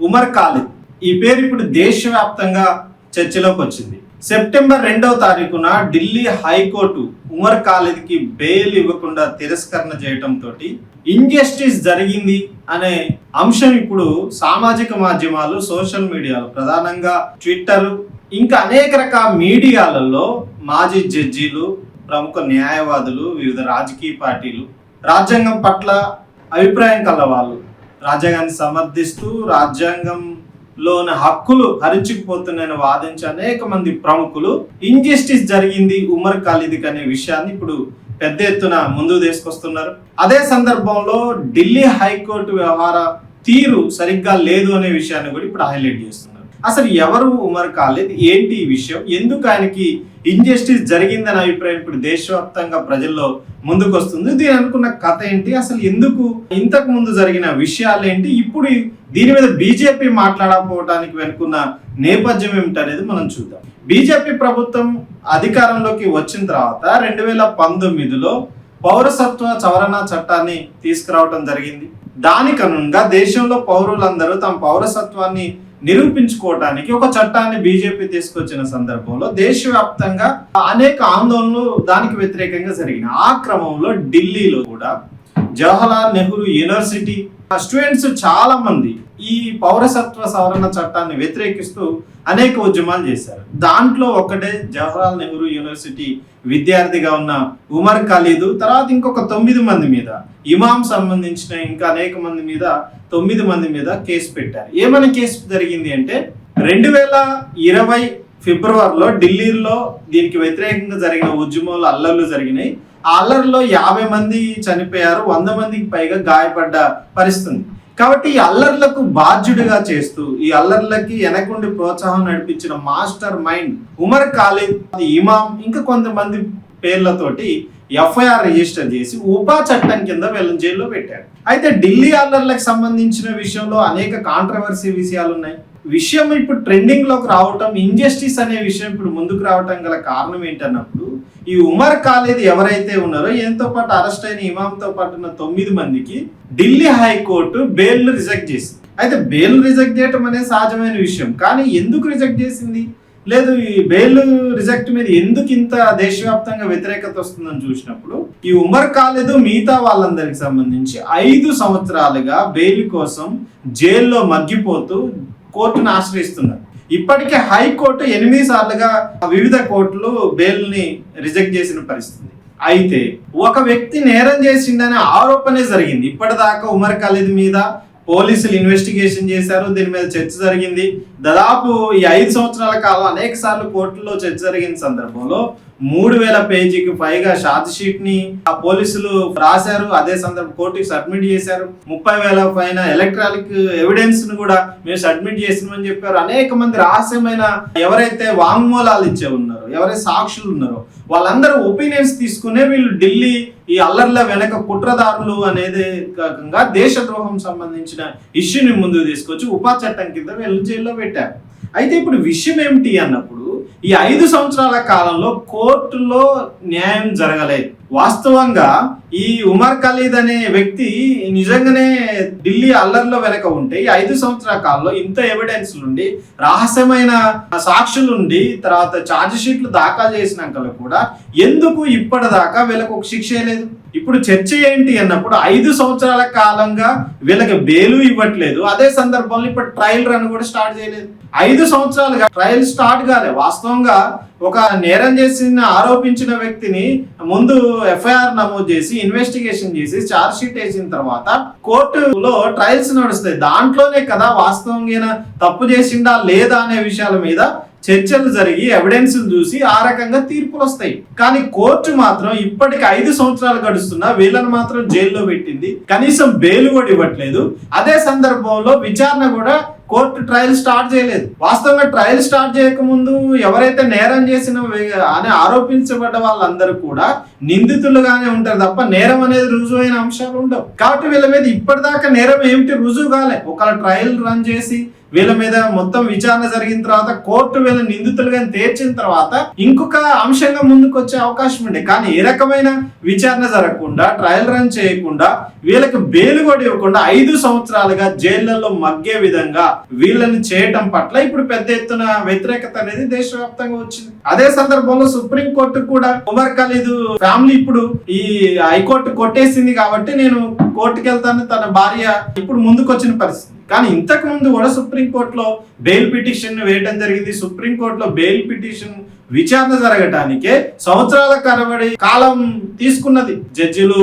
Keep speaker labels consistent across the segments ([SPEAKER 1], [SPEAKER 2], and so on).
[SPEAKER 1] ఉమర్ ఖాలిద్. ఈ పేరు ఇప్పుడు దేశవ్యాప్తంగా చర్చలోకి వచ్చింది. సెప్టెంబర్ రెండవ తారీఖున ఢిల్లీ హైకోర్టు ఉమర్ ఖాలిద్కి బెయిల్ ఇవ్వకుండా తిరస్కరణ చేయటంతో ఇంజస్టిస్ జరిగింది అనే అంశం ఇప్పుడు సామాజిక మాధ్యమాలు సోషల్ మీడియాలో ప్రధానంగా ట్విట్టర్ ఇంకా అనేక రకాల మీడియాలలో మాజీ జడ్జీలు ప్రముఖ న్యాయవాదులు వివిధ రాజకీయ పార్టీలు రాజ్యాంగం పట్ల అభిప్రాయం కలవాళ్ళు. రాజ్యాంగాన్ని సమర్థిస్తూ రాజ్యాంగంలోని హక్కులు హరించుకుపోతున్నాయని వాదించి అనేక మంది ప్రముఖులు ఇంజస్టిస్ జరిగింది ఉమర్ ఖాలిద్కి అనే విషయాన్ని ఇప్పుడు పెద్ద ఎత్తున ముందు తీసుకొస్తున్నారు. అదే సందర్భంలో ఢిల్లీ హైకోర్టు వ్యవహార తీరు సరిగ్గా లేదు అనే విషయాన్ని కూడా ఇప్పుడు హైలైట్ చేస్తున్నారు. అసలు ఎవరు ఉమర్ కాలేదు? ఏంటి ఈ విషయం? ఎందుకు ఆయనకి ఇంజస్టిస్ జరిగిందనే అభిప్రాయం ఇప్పుడు దేశవ్యాప్తంగా ప్రజల్లో ముందుకు వస్తుంది దీని అనుకున్న కథ ఏంటి? అసలు ఎందుకు ఇంతకు ముందు జరిగిన విషయాలు ఏంటి ఇప్పుడు దీని మీద బీజేపీ మాట్లాడకపోవడానికి వెనుకున్న నేపథ్యం ఏమిటి అనేది మనం చూద్దాం. బీజేపీ ప్రభుత్వం అధికారంలోకి వచ్చిన తర్వాత రెండు వేల పంతొమ్మిదిలో పౌరసత్వ సవరణ చట్టాన్ని తీసుకురావడం జరిగింది. దానికి అనుగుణంగా దేశంలో పౌరులందరూ తమ పౌరసత్వాన్ని నిరూపించుకోవటానికి ఒక చట్టాన్ని బీజేపీ తీసుకొచ్చిన సందర్భంలో దేశవ్యాప్తంగా అనేక ఆందోళనలు దానికి వ్యతిరేకంగా జరిగినాయి. ఆ క్రమంలో ఢిల్లీలో కూడా జవహర్లాల్ నెహ్రూ యూనివర్సిటీ. స్టూడెంట్స్ చాలా మంది ఈ పౌరసత్వ సవరణ చట్టాన్ని వ్యతిరేకిస్తూ అనేక ఉద్యమాలు చేశారు. దాంట్లో ఒకటే జవహర్లాల్ నెహ్రూ యూనివర్సిటీ విద్యార్థిగా ఉన్న ఉమర్ ఖలీదు తర్వాత ఇంకొక తొమ్మిది మంది మీద ఇమాం సంబంధించిన ఇంకా అనేక మంది మీద తొమ్మిది మంది మీద కేసు పెట్టారు. ఏమని కేసు జరిగింది అంటే రెండు వేల ఇరవై ఫిబ్రవరిలో ఢిల్లీలో దీనికి వ్యతిరేకంగా జరిగిన ఉద్యమాలు అల్లర్లు జరిగినాయి. ఆ అల్లర్లో యాభై మంది చనిపోయారు వంద మందికి పైగా గాయపడ్డ పరిస్థితి. కాబట్టి ఈ అల్లర్లకు బాధ్యుడిగా చేస్తూ ఈ అల్లర్లకి వెనకుండి ప్రోత్సాహం నడిపించిన మాస్టర్ మైండ్ ఉమర్ ఖాలిద్ ఇమాం ఇంకా కొంతమంది పేర్లతోటి ఎఫ్ఐఆర్ రిజిస్టర్ చేసి ఉపా చట్టం కింద వీళ్ళని జైల్లో పెట్టారు అయితే ఢిల్లీ అల్లర్లకు సంబంధించిన విషయంలో అనేక కాంట్రవర్సీ విషయాలు ఉన్నాయి విషయం ఇప్పుడు ట్రెండింగ్లోకి రావటం ఇంజస్టిస్ అనే విషయం ఇప్పుడు ముందుకు రావటం గల కారణం ఏంటన్నప్పుడు ఈ ఉమర్ కాలేది ఎవరైతే ఉన్నారో ఎంతో పాటు అరెస్ట్ అయిన ఇమాంతో పాటు ఉన్న తొమ్మిది మందికి ఢిల్లీ హైకోర్టు బెయిల్ రిజెక్ట్ చేసింది. అయితే బెయిల్ రిజెక్ట్ చేయటం అనేది సహజమైన విషయం కానీ ఎందుకు రిజెక్ట్ చేసింది? లేదు ఈ బెయిల్ రిజెక్ట్ మీద ఎందుకు ఇంత దేశవ్యాప్తంగా వ్యతిరేకత వస్తుందని చూసినప్పుడు ఈ ఉమర్ కాలేదు మిగతా వాళ్ళందరికి సంబంధించి ఐదు సంవత్సరాలుగా బెయిల్ కోసం జైల్లో మగ్గిపోతూ కోర్టును ఆశ్రయిస్తున్నారు. ఇప్పటికే హైకోర్టు ఎనిమిది సార్లుగా వివిధ కోర్టులు బెయిల్ని రిజెక్ట్ చేసిన పరిస్థితి. అయితే ఒక వ్యక్తి నేరం చేసిండనే ఆరోపణే జరిగింది. ఇప్పటిదాకా ఉమర్ ఖలీద్ మీద పోలీసులు ఇన్వెస్టిగేషన్ చేశారు. దీని మీద చర్చ జరిగింది. దాదాపు ఈ ఐదు సంవత్సరాల కాలం అనేక సార్లు కోర్టులో చర్చ జరిగిన సందర్భంలో మూడు వేల పేజీకి పైగా షార్ట్ షీట్ని ఆ పోలీసులు రాశారు. అదే సందర్భం కోర్టుకి సబ్మిట్ చేశారు. ముప్పై వేల పైన ఎలక్ట్రానిక్ ఎవిడెన్స్ను కూడా మేము సబ్మిట్ చేసినామని చెప్పారు. అనేక మంది రహస్యమైన ఎవరైతే వాంగ్మూలాలు ఇచ్చే ఉన్నారో ఎవరైతే సాక్షులు ఉన్నారో వాళ్ళందరూ ఒపీనియన్స్ తీసుకునే వీళ్ళు ఢిల్లీ ఈ అల్లర్ల వెనక కుట్రదారులు అనేది కాకుండా దేశద్రోహం సంబంధించిన ఇష్యూని ముందుకు తీసుకొచ్చి ఉపా చట్టం కింద వీళ్ళు జైల్లో పెట్టారు. అయితే ఇప్పుడు విషయం ఏమిటి అన్నప్పుడు ఈ ఐదు సంవత్సరాల కాలంలో కోర్టులో న్యాయం జరగలేదు. వాస్తవంగా ఈ ఉమర్ ఖలీద్ అనే వ్యక్తి నిజంగానే ఢిల్లీ అల్లర్లో వెనక ఉంటే ఈ ఐదు సంవత్సరాల కాలంలో ఇంత ఎవిడెన్స్ నుండి రహస్యమైన సాక్షులు ఉండి తర్వాత ఛార్జ్ షీట్లు దాఖలు చేసినాక కూడా ఎందుకు ఇప్పటిదాకా వీళ్ళకు ఒక శిక్ష లేదు? ఇప్పుడు చర్చ ఏంటి అన్నప్పుడు ఐదు సంవత్సరాల కాలంగా వీళ్ళకి బెయిలు ఇవ్వట్లేదు. అదే సందర్భంలో ఇప్పుడు ట్రయల్ రన్ కూడా స్టార్ట్ చేయలేదు. ఐదు సంవత్సరాలుగా ట్రయల్ స్టార్ట్ కాలే. వాస్తవంగా ఒక నేరం చేసిన ఆరోపించిన వ్యక్తిని ముందు ఎఫ్ఐఆర్ నమోదు చేసి ఇన్వెస్టిగేషన్ చేసి చార్జ్ షీట్ వేసిన తర్వాత కోర్టులో ట్రయల్స్ నడుస్తాయి. దాంట్లోనే కదా వాస్తవంగా తప్పు చేసిండా లేదా అనే విషయాల మీద చర్చలు జరిగి ఎవిడెన్స్ చూసి ఆ రకంగా తీర్పులు వస్తాయి. కానీ కోర్టు మాత్రం ఇప్పటికి ఐదు సంవత్సరాలు గడుస్తున్నా వీళ్ళని మాత్రం జైల్లో పెట్టింది. కనీసం బెయిల్ కూడా ఇవ్వట్లేదు. అదే సందర్భంలో విచారణ కూడా కోర్టు ట్రయల్ స్టార్ట్ చేయలేదు. వాస్తవంగా ట్రయల్ స్టార్ట్ చేయకముందు ఎవరైతే నేరం చేసిన అని ఆరోపించబడ్డ వాళ్ళందరూ కూడా నిందితులుగానే ఉంటారు తప్ప నేరం అనేది రుజువైన అంశాలు ఉండవు. కాబట్టి వీళ్ళ మీద ఇప్పటిదాకా నేరం ఏమిటి రుజువు కాలే. ఒకవేళ ట్రయల్ రన్ చేసి వీళ్ళ మీద మొత్తం విచారణ జరిగిన తర్వాత కోర్టు వీళ్ళ నిందితులుగా తేర్చిన తర్వాత ఇంకొక అంశంగా ముందుకు వచ్చే అవకాశం ఉండే కానీ ఏ రకమైన విచారణ జరగకుండా ట్రయల్ రన్ చేయకుండా వీళ్ళకి బెయిల్ కూడా ఇవ్వకుండా ఐదు సంవత్సరాలుగా జైళ్ళలో మగ్గే విధంగా వీళ్ళని చేయటం పట్ల ఇప్పుడు పెద్ద ఎత్తున వ్యతిరేకత అనేది దేశవ్యాప్తంగా వచ్చింది. అదే సందర్భంలో సుప్రీం కోర్టు కూడా ఉమర్ ఖలీదు ఫ్యామిలీ ఇప్పుడు ఈ హైకోర్టు కొట్టేసింది కాబట్టి నేను కోర్టుకి వెళ్తాను తన భార్య ఇప్పుడు ముందుకు వచ్చిన పరిస్థితి. కానీ ఇంతకు ముందు కూడా సుప్రీం కోర్టులో బెయిల్ పిటిషన్ వేయడం జరిగింది. సుప్రీం కోర్టులో బెయిల్ పిటిషన్ విచారణ జరగటానికే సంవత్సరాల కరబడి కాలం తీసుకున్నది. జడ్జిలు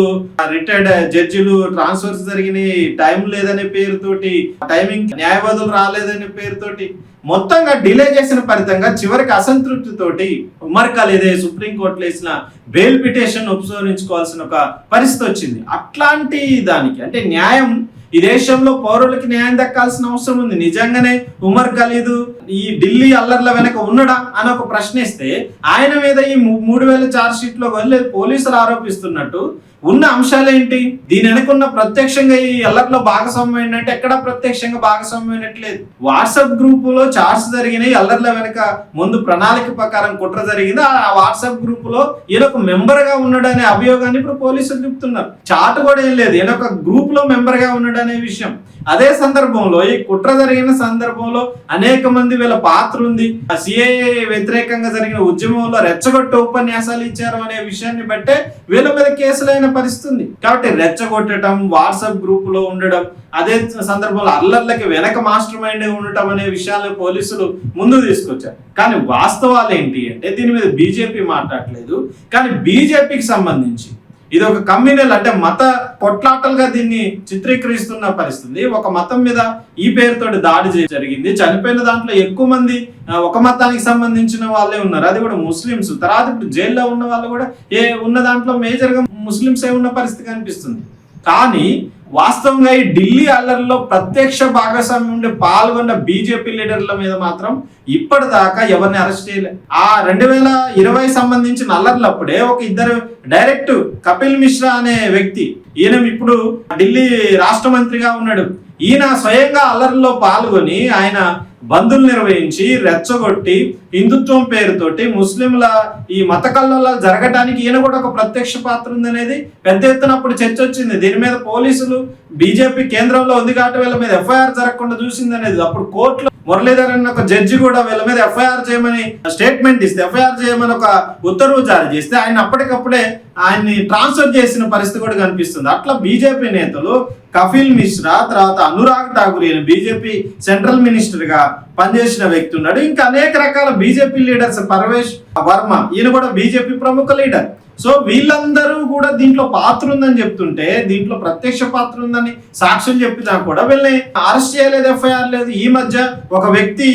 [SPEAKER 1] రిటైర్డ్ జడ్జిలు ట్రాన్స్ఫర్స్ జరిగినాయి. టైం లేదనే పేరుతోటి టైమింగ్ న్యాయవాదులు రాలేదనే పేరుతోటి మొత్తంగా డిలే చేసిన ఫలితంగా చివరికి అసంతృప్తితోటి ఉమర్ ఖలీదే సుప్రీం కోర్టులో వేసిన బెయిల్ పిటిషన్ ఉపసంహరించుకోవాల్సిన ఒక పరిస్థితి వచ్చింది. అట్లాంటి దానికి అంటే న్యాయం ఈ దేశంలో పౌరులకి న్యాయం దక్కాల్సిన అవసరం ఉంది. నిజంగానే ఉమర్ ఖలీదు ఈ ఢిల్లీ అల్లర్ల వెనక ఉన్నడా అని ఒక ప్రశ్న ఇస్తే ఆయన మీద ఈ మూడు వేల చార్జ్ షీట్లో వెళ్ళి పోలీసులు ఆరోపిస్తున్నట్టు ఉన్న అంశాలేంటి దీని వెనకున్న ప్రత్యక్షంగా ఈ అల్లర్లో భాగస్వామ్యం ఏంటంటే ఎక్కడ ప్రత్యక్షంగా భాగస్వామ్యం అయినట్లేదు వాట్సాప్ గ్రూప్లో చార్ట్స్ జరిగినాయి అల్లర్ల వెనక ముందు ప్రణాళిక ప్రకారం కుట్ర జరిగింది. ఆ వాట్సాప్ గ్రూప్లో ఈయన ఒక మెంబర్గా ఉన్నాడనే అభియోగాన్ని ఇప్పుడు పోలీసులు చెప్తున్నారు చాట్ కూడా ఏం లేదు. ఈయన ఒక గ్రూప్లో మెంబర్ అనే విషయం. అదే సందర్భంలో ఈ కుట్ర జరిగిన సందర్భంలో అనేక మంది వీళ్ళ పాత్ర ఉంది సిఐఏ వ్యతిరేకంగా జరిగిన ఉద్యమంలో రెచ్చగొట్టే ఉపన్యాసాలు ఇచ్చారు అనే విషయాన్ని బట్టే వీళ్ళ మీద కేసులైన పరిస్థితి ఉంది. కాబట్టి రెచ్చగొట్టడం వాట్సాప్ గ్రూప్లో ఉండడం అదే సందర్భంలో అల్లర్లకి వెనక మాస్టర్ మైండ్ ఉండటం అనే విషయాలు పోలీసులు ముందు తీసుకొచ్చారు. కానీ వాస్తవాలు ఏంటి అంటే దీని మీద బీజేపీ మాట్లాడలేదు. కానీ బీజేపీకి సంబంధించి ఇది ఒక కమ్యూనల్ అంటే మత కొట్లాటలుగా దీన్ని చిత్రీకరిస్తున్న పరిస్థితి. ఒక మతం మీద ఈ పేరుతో దాడి జరిగింది. చనిపోయిన దాంట్లో ఎక్కువ మంది ఒక మతానికి సంబంధించిన వాళ్ళే ఉన్నారు. అది కూడా ముస్లిమ్స్. తర్వాత ఇప్పుడు జైల్లో ఉన్న వాళ్ళు కూడా ఏ ఉన్న దాంట్లో మేజర్గా ముస్లిమ్స్ ఏ ఉన్న పరిస్థితి కనిపిస్తుంది. కానీ వాస్తవంగా ఈ ఢిల్లీ అల్లర్లో ప్రత్యక్ష భాగస్వామ్యం ఉండి పాల్గొన్న బీజేపీ లీడర్ల మీద మాత్రం ఇప్పటిదాకా ఎవరిని అరెస్ట్ చేయలేదు ఆ రెండు వేల ఇరవై సంబంధించిన అల్లర్లప్పుడే ఒక ఇద్దరు డైరెక్ట్ కపిల్ మిశ్రా అనే వ్యక్తి ఈయన ఇప్పుడు ఢిల్లీ రాష్ట్ర మంత్రిగా ఉన్నాడు. ఈయన స్వయంగా అల్లర్లో పాల్గొని ఆయన బంధులు నిర్వహించి రెచ్చగొట్టి హిందుత్వం పేరుతోటి ముస్లింల ఈ మత కళ్ళల్లో జరగటానికి ఈయన కూడా ఒక ప్రత్యక్ష పాత్ర ఉందనేది పెద్ద ఎత్తున అప్పుడు చర్చ వచ్చింది. దీని మీద పోలీసులు బీజేపీ కేంద్రంలో ఉంది కాబట్టి వీళ్ళ మీద ఎఫ్ఐఆర్ జరగకుండా చూసింది అనేది అప్పుడు కోర్టులో మురళీధర్ అన్న ఒక జడ్జి కూడా వీళ్ళ మీద ఎఫ్ఐఆర్ చేయమని స్టేట్మెంట్ ఇస్తే ఎఫ్ఐఆర్ చేయమని ఒక ఉత్తర్వు జారీ చేస్తే ఆయన అప్పటికప్పుడే ఆయన్ని ట్రాన్స్ఫర్ చేసిన పరిస్థితి కూడా కనిపిస్తుంది. అట్లా బీజేపీ నేతలు కపిల్ మిశ్రా తర్వాత అనురాగ్ ఠాకూర్ ఈయన బీజేపీ సెంట్రల్ మినిస్టర్గా పనిచేసిన వ్యక్తి ఉన్నాడు. ఇంకా అనేక రకాల బీజేపీ లీడర్స్ పరవేష్ వర్మ ఈయన కూడా బీజేపీ ప్రముఖ లీడర్. సో వీళ్ళందరూ కూడా దీంట్లో పాత్ర ఉందని చెప్తుంటే దీంట్లో ప్రత్యక్ష పాత్ర ఉందని సాక్ష్యం చెప్పినా కూడా వీళ్ళని అరెస్ట్ చేయలేదు ఎఫ్ఐఆర్ లేదు. ఈ మధ్య ఒక వ్యక్తి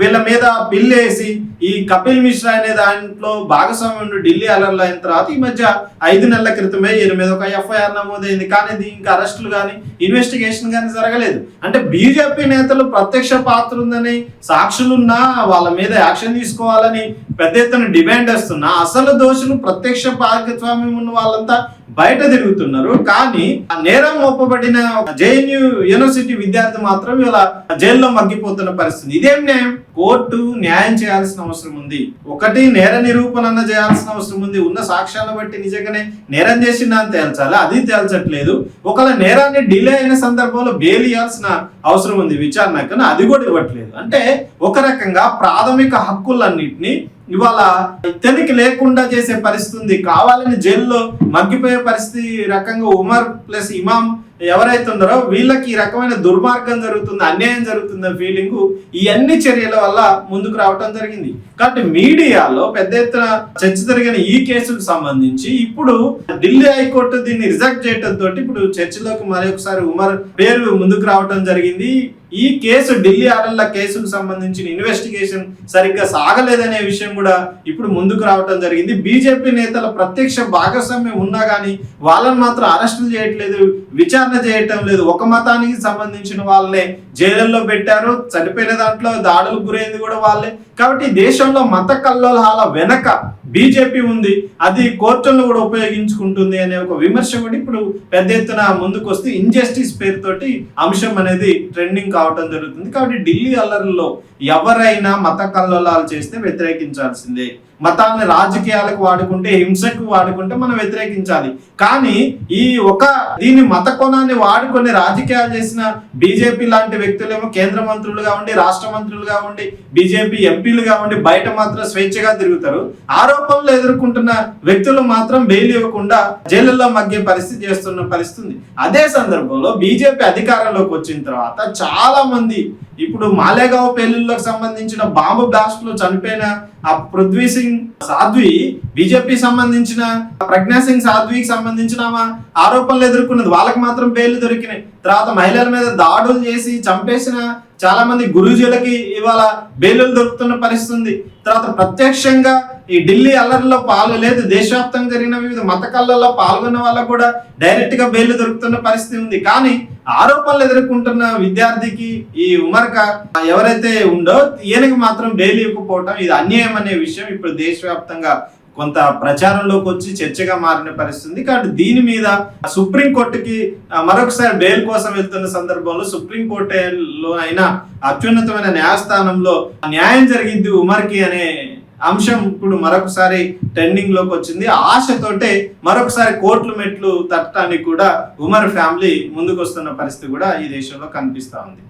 [SPEAKER 1] వీళ్ళ మీద బిల్ వేసి ఈ కపిల్ మిశ్రా అనే దాంట్లో భాగస్వామ్యం ఢిల్లీ అలర్లు అయిన తర్వాత ఈ మధ్య ఐదు నెలల క్రితమే ఈయన మీద ఒక ఎఫ్ఐఆర్ నమోదైంది. కానీ ఇది ఇంకా అరెస్టులు కానీ ఇన్వెస్టిగేషన్ కానీ జరగలేదు. అంటే బీజేపీ నేతలు ప్రత్యక్ష పాత్ర ఉందని సాక్షులున్నా వాళ్ళ మీద యాక్షన్ తీసుకోవాలని పెద్ద ఎత్తున డిమాండ్ వేస్తున్నా అసలు దోషులు ప్రత్యక్ష భాగస్వామ్యం ఉన్న వాళ్ళంతా బయట తిరుగుతున్నారు. కానీ ఆ నేరం మోపబడిన జేఎన్యూ యూనివర్సిటీ విద్యార్థి మాత్రం ఇలా జైల్లో మగ్గిపోతున్న పరిస్థితి. ఇదేం న్యాయం? కోర్టు న్యాయం చేయాల్సిన అవసరం ఉంది. ఒకటి నేర నిరూపణ చేయాల్సిన అవసరం ఉంది. ఉన్న సాక్ష్యాలను బట్టి నిజంగానే నేరం చేసిందా అని తేల్చాలి? అది తేల్చట్లేదు. ఒకవేళ నేరాన్ని డిలే అయిన సందర్భంలో బెయిల్ ఇవ్వాల్సిన అవసరం ఉంది విచారణ కానీ అది కూడా ఇవ్వట్లేదు. అంటే ఒక రకంగా ప్రాథమిక హక్కులన్నింటినీ ఇవాళ ఇతనికి లేకుండా చేసే పరిస్థితి ఉంది. కావాలని జైల్లో మగ్గిపోయే పరిస్థితి రకంగా ఉమర్ ప్లస్ ఇమాం ఎవరైతే ఉన్నారో వీళ్ళకి ఈ రకమైన దుర్మార్గం జరుగుతుంది అన్యాయం జరుగుతుంది ఫీలింగ్ ఈ అన్ని చర్యల వల్ల ముందుకు రావటం జరిగింది. కాబట్టి మీడియాలో పెద్ద ఎత్తున చర్చ జరిగిన ఈ కేసుకు సంబంధించి ఇప్పుడు ఢిల్లీ హైకోర్టు దీన్ని రిజెక్ట్ చేయడం తోటి ఇప్పుడు చర్చలోకి మరొకసారి ఉమర్ పేరు ముందుకు రావటం జరిగింది. ఈ కేసు ఢిల్లీ ఆర్ఎల్ల కేసుకు సంబంధించిన ఇన్వెస్టిగేషన్ సరిగ్గా సాగలేదనే విషయం కూడా ఇప్పుడు ముందుకు రావటం జరిగింది. బీజేపీ నేతల ప్రత్యక్ష భాగస్వామ్యం ఉన్నా కానీ వాళ్ళని మాత్రం అరెస్టులు చేయట్లేదు. విచారణ చేయటం లేదు. ఒక మతానికి సంబంధించిన వాళ్ళనే జైలుల్లో పెట్టారు. చనిపోయిన దాంట్లో దాడులకు గురైంది కూడా వాళ్ళే. కాబట్టి దేశంలో మత కల్లోలాల వెనక బీజేపీ ఉంది. అది కోర్టులను కూడా ఉపయోగించుకుంటుంది అనే ఒక విమర్శ కూడా ఇప్పుడు పెద్ద ఎత్తున ముందుకు వస్తే ఇంజస్టిస్ పేరుతోటి అంశం అనేది ట్రెండింగ్ కావటం జరుగుతుంది. కాబట్టి ఢిల్లీ అల్లర్లలో ఎవరైనా మత కల్లోలాలు చేస్తే వ్యతిరేకించాల్సిందే. మతాన్ని రాజకీయాలకు వాడుకుంటే హింసకు వాడుకుంటే మనం వ్యతిరేకించాలి. కానీ ఈ ఒక దీన్ని మత కోణాన్ని వాడుకొని రాజకీయాలు చేసిన బీజేపీ లాంటి వ్యక్తులేమో కేంద్ర మంత్రులుగా ఉండి రాష్ట్ర మంత్రులుగా ఉండి బీజేపీ ఎంపీలుగా ఉండి బయట మాత్రం స్వేచ్ఛగా తిరుగుతారు. ఆరోపణలు ఎదుర్కొంటున్న వ్యక్తులు మాత్రం బెయిల్ ఇవ్వకుండా జైలులో మగ్గే పరిస్థితి చేస్తున్న పరిస్థితి ఉంది అదే సందర్భంలో బీజేపీ అధికారంలోకి వచ్చిన తర్వాత చాలా మంది ఇప్పుడు మాలేగావ్ పెళ్ళిళ్ళకు సంబంధించిన బాంబు బ్లాస్ట్లో చనిపోయిన ఆ పృథ్వీ సింగ్ సాధ్వి బీజేపీ సంబంధించిన ప్రజ్ఞా సింగ్ సాధ్వికి సంబంధించిన ఆరోపణలు ఎదుర్కొన్నది. వాళ్ళకి మాత్రం బెయిల్ దొరికినాయి. తర్వాత మహిళల మీద దాడులు చేసి చంపేసిన చాలా మంది గురూజీలకి ఇవాళ బెయిలు దొరుకుతున్న పరిస్థితి ఉంది. తర్వాత ప్రత్యక్షంగా ఈ ఢిల్లీ అల్లర్లో పాలు లేదు దేశవ్యాప్తంగా జరిగిన వివిధ మత కళ్ళల్లో పాల్గొన్న వాళ్ళకు కూడా డైరెక్ట్గా బెయిల్ దొరుకుతున్న పరిస్థితి ఉంది. కానీ ఆరోపణలు ఎదుర్కొంటున్న విద్యార్థికి ఈ ఉమర్క ఎవరైతే ఉండో ఈయనకి మాత్రం బెయిల్ ఇవ్వకపోవటం ఇది అన్యాయం అనే విషయం ఇప్పుడు దేశవ్యాప్తంగా కొంత ప్రచారంలోకి వచ్చి చర్చగా మారిన పరిస్థితి ఉంది. కాబట్టి దీని మీద సుప్రీం కోర్టుకి మరొకసారి బెయిల్ కోసం వెళ్తున్న సందర్భంలో సుప్రీం కోర్టులో అయినా అత్యున్నతమైన న్యాయస్థానంలో న్యాయం జరిగింది ఉమర్కి అనే అంశం ఇప్పుడు మరొకసారి ట్రెండింగ్లోకి వచ్చింది. ఆశతోటే మరొకసారి కోట్లు మెట్లు తట్టడానికి కూడా ఉమర్ ఫ్యామిలీ ముందుకు వస్తున్న పరిస్థితి కూడా ఈ దేశంలో కనిపిస్తూ ఉంది.